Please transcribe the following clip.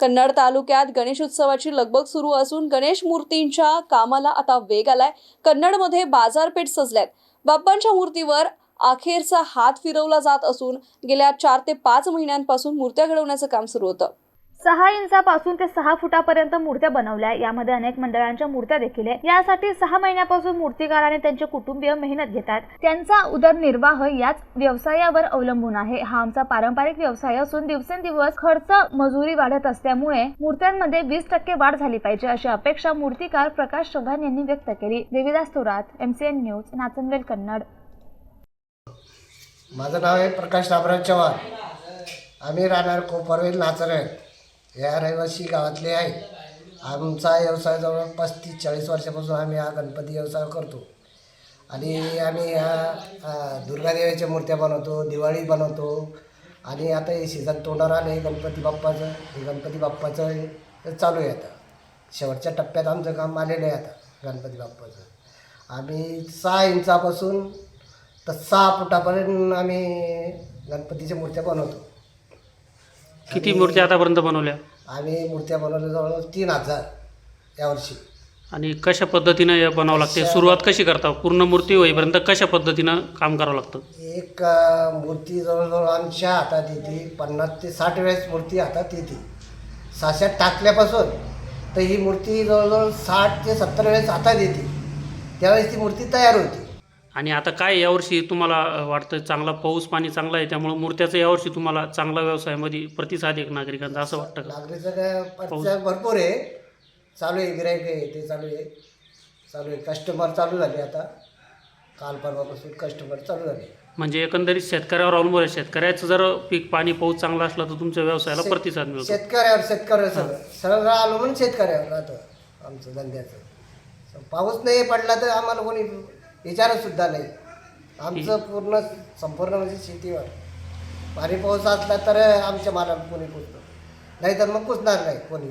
कन्नड तालुक्यात गणेशोत्सवाची लगबग सुरू असून गणेश मूर्तींच्या कामाला आता वेग आलाय. कन्नडमध्ये बाजारपेठ सजल्यात. बाप्पांच्या मूर्तीवर अखेरचा हात फिरवला जात असून गेल्या चार ते पाच महिन्यांपासून मूर्त्या घडवण्याचं काम सुरू होतं. सहा इंचापासून ते सहा फुटापर्यंत मूर्त्या बनवल्या. यामध्ये अनेक मंडळांच्या मूर्त्या देखील आहे यासाठी सहा महिन्यापासून मूर्तिकार आणि त्यांचे कुटुंबीय मेहनत घेतात. त्यांचा उदरनिर्वाह याच व्यवसायावर अवलंबून आहे. हा आमचा पारंपरिक व्यवसाय असून दिवसेंदिवस खर्च मजुरी वाढत असल्यामुळे मूर्त्यांमध्ये वीस टक्के वाढ झाली पाहिजे अशी अपेक्षा मूर्तिकार प्रकाश चव्हाण यांनी व्यक्त केली. Devidas Thorat MCN news Nachanvel Kannad. माझं नाव आहे प्रकाश रामराज चव्हाण. आम्ही राहणार कोपरवेल नाचरे या रहिवासी गावातले आहे. आमचा व्यवसाय जवळ पस्तीस चाळीस वर्षापासून आम्ही हा गणपती व्यवसाय करतो. आणि आम्ही ह्या दुर्गादेवीच्या मूर्त्या बनवतो दिवाळी बनवतो. आणि आता हे सीझन तोंडावर आलं आहे गणपती बाप्पाचं हे गणपती बाप्पाचं चालू आहे आता. शेवटच्या टप्प्यात आमचं काम आलेलं आहे आता गणपती बाप्पाचं. आम्ही सहा इंचापासून तर सहा फुटापर्यंत आम्ही गणपतीच्या मूर्त्या बनवतो. किती मूर्ती आतापर्यंत बनवल्या? आम्ही मूर्त्या बनवल्या जवळजवळ तीन हजार यावर्षी आणि कशा पद्धतीनं हे बनावं लागते? सुरुवात कशी करता? पूर्ण मूर्ती होईपर्यंत कशा पद्धतीनं काम करावं लागतं? एक अ, मूर्ती जवळजवळ आमच्या हातात येते. पन्नास ते साठ वेळेस मूर्ती हातात येते. साशात टाकल्यापासून तर ही मूर्ती जवळजवळ साठ ते सत्तर वेळेस हातात येते. त्यावेळेस ती मूर्ती तयार होते. आणि आता काय यावर्षी तुम्हाला वाटतं चांगला पाऊस पाणी चांगला आहे त्यामुळं मूर्त्याचं यावर्षी तुम्हाला चांगला व्यवसायामध्ये प्रतिसाद आहे नागरिकांचा असं वाटतं का? नागरीचं काय प्रतिसाद भरपूर आहे. चालू आहे गिरायक आहे ते चालू आहे. चालू आहे. कस्टमर चालू झाले आता. काल परवापासून कस्टमर चालू झाले. म्हणजे एकंदरीत शेतकऱ्यावर अवलंबून आहे. शेतकऱ्याचं जर पीक पाणी पाऊस चांगला असला तर तुमच्या व्यवसायाला शेत- प्रतिसाद मिळतो. शेतकऱ्यावर शेतकऱ्यावर सगळं सगळं. आलो म्हणून शेतकऱ्यावर राहतं आमचं धंद्याचं. पाऊस नाही पडला तर आम्हाला कोणी विचारत सुद्धा नाही आमचं पूर्ण संपूर्ण म्हणजे शेतीवर. पाणी पाऊस असला तर आमच्या मालाला कोणी पुसतं. नाही तर मग पुसणार नाही कोणी